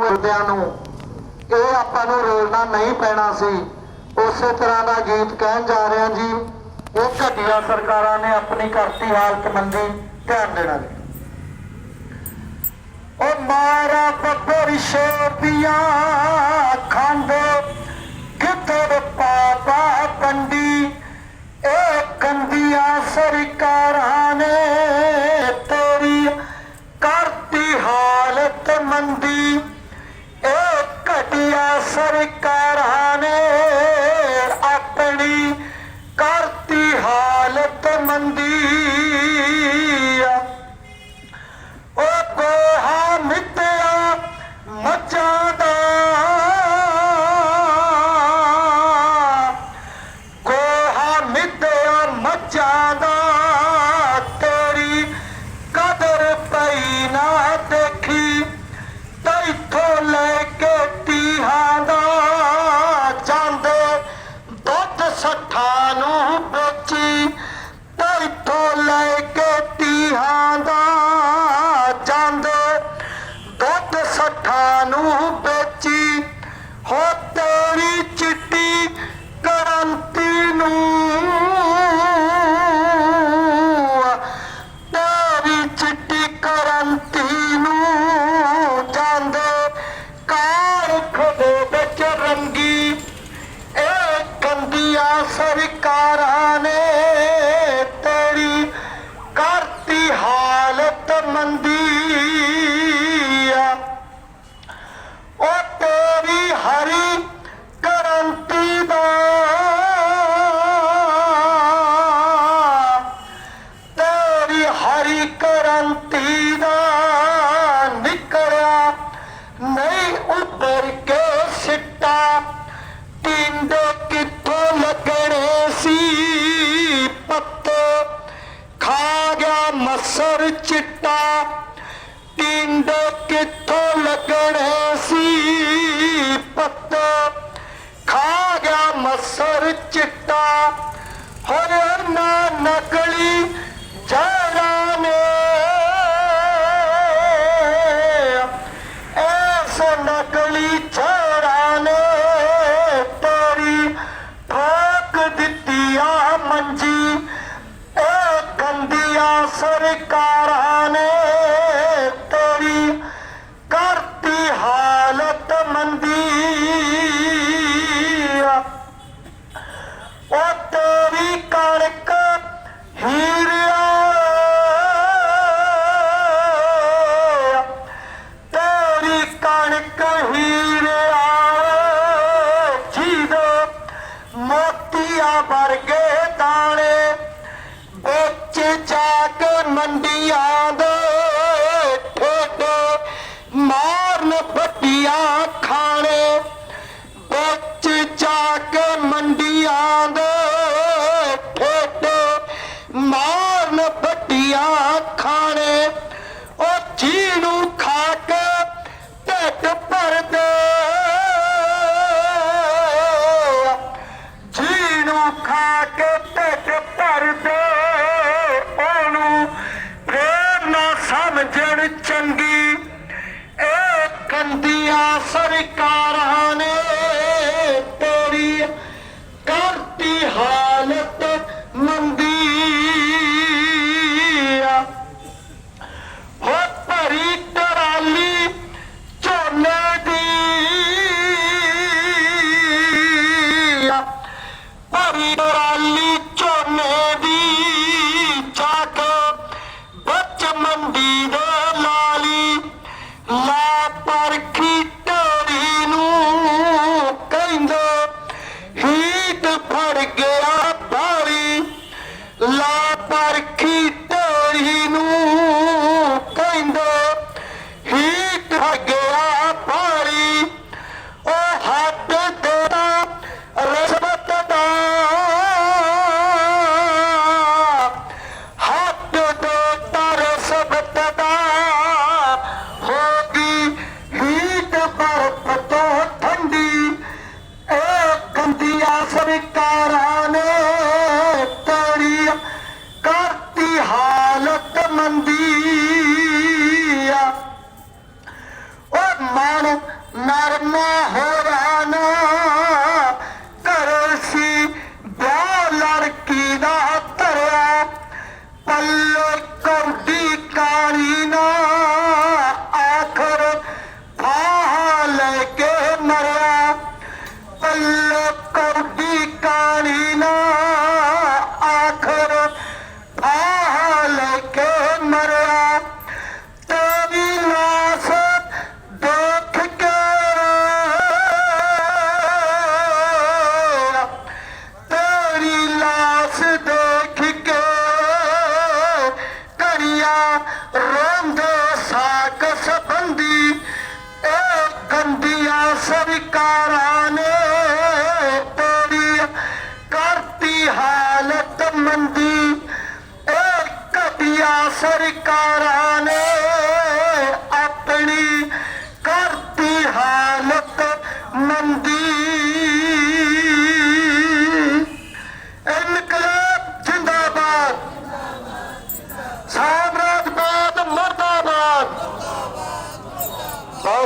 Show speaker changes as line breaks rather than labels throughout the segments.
ਹੁੰਦਿਆਂ ਨੂੰ। ਇਹ ਆਪਾਂ ਨੂੰ ਰੋਲਣਾ ਨਹੀਂ ਪੈਣਾ ਸੀ। ਉਸੇ ਤਰ੍ਹਾਂ ਦਾ ਗੀਤ ਕਹਿਣ ਜਾ ਰਿਹਾ ਜੀ। ਇਹ ਘਟਿਆ ਸਰਕਾਰਾਂ ਨੇ ਆਪਣੀ ਕਰਤੀ ਹਾਲਤ ਮੰਦੀ ਧਿਆਨ ਦੇਣਾ ਉਹ ਮਾਰਾ ਬੱਬਰ ਸ਼ੋਪੀਆਂ ਖਾਂਦੇ ਕਿਤੇ ਪਾਪਾ ਪੰਡੀ। ਇਹ ਕੰਦੀਆਂ ਸਰਕਾਰਾਂ ਨੇ ਸਰਕਾਰਾਂ ਨੇ ਤੇਰੀ ਕਰਤੀ ਹਾਲਤ ਮੰਦੀ ਆ। ਉਹ ਤੇਰੀ ਹਰੀ নমস্কার পার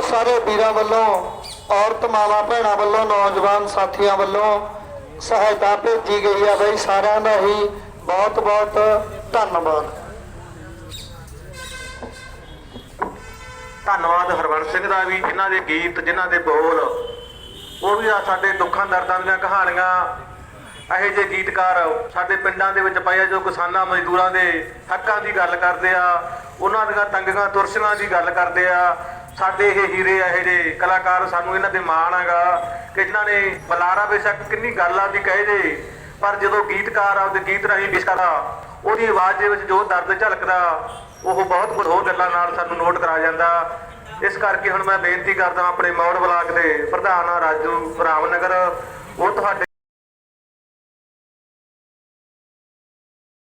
ਬਹੁਤ ਸਾਰੇ ਵੀਰਾਂ ਵੱਲੋਂ, ਔਰਤ ਮਾਵਾਂ ਭੈਣਾਂ ਵੱਲੋਂ, ਨੌਜਵਾਨ ਸਾਥੀਆਂ ਵੱਲੋਂ ਸਹਾਇਤਾ ਭੇਜੀ ਗਈ ਹੈ ਬਈ, ਸਾਰਿਆਂ ਦਾ ਹੀ ਬਹੁਤ ਬਹੁਤ ਧੰਨਵਾਦ।
ਧੰਨਵਾਦ ਹਰਵੰਸ ਸਿੰਘ ਦਾ ਵੀ, ਜਿਨ੍ਹਾਂ ਦੇ ਗੀਤ, ਜਿਨ੍ਹਾਂ ਦੇ ਬੋਲ, ਉਹ ਵੀ ਆ ਸਾਡੇ ਦੁੱਖਾਂ ਦਰਦਾਂ ਦੀਆਂ ਕਹਾਣੀਆਂ। ਇਹੋ ਜਿਹੇ ਗੀਤਕਾਰ ਸਾਡੇ ਪਿੰਡਾਂ ਦੇ ਵਿੱਚ ਪਏ ਆ, ਜੋ ਕਿਸਾਨਾਂ, ਮਜ਼ਦੂਰਾਂ ਦੇ ਹੱਕਾਂ ਦੀ ਗੱਲ ਕਰਦੇ ਆ, ਉਹਨਾਂ ਦੀਆਂ ਤੰਗੀਆਂ, ਤੁਰਸ਼ੀਆਂ ਦੀ ਗੱਲ ਕਰਦੇ ਆ। ਸਾਡੇ ਇਹ ਹੀਰੇ ਆ, ਇਹ ਜਿਹੇ ਕਲਾਕਾਰ ਸਾਨੂੰ ਇਹਨਾਂ ਤੇ ਮਾਣ ਹੈਗਾ ਕਿ ਜਿਨ੍ਹਾਂ ਨੇ ਬਲਾਰਾ ਬੇਸ਼ੱਕ ਕਿੰਨੀ ਗੱਲ ਆ ਵੀ ਕਹੇ ਜੇ, ਪਰ ਜਦੋਂ ਗੀਤਕਾਰ ਆਪਦੇ ਗੀਤ ਰਾਹੀਂ ਪੇਸ਼ ਉਹਦੀ ਆਵਾਜ਼ ਦੇ ਵਿੱਚ ਜੋ ਦਰਦ ਝਲਕਦਾ, ਉਹ ਬਹੁਤ ਕੁਝ ਹੋਰ ਗੱਲਾਂ ਨਾਲ ਸਾਨੂੰ ਨੋਟ ਕਰਾ ਜਾਂਦਾ। ਇਸ ਕਰਕੇ ਹੁਣ ਮੈਂ ਬੇਨਤੀ ਕਰਦਾ ਆਪਣੇ ਮੌੜ ਬਲਾਕ ਦੇ ਪ੍ਰਧਾਨ ਰਾਜੂ ਰਾਮਨਗਰ, ਉਹ ਤੁਹਾਡੇ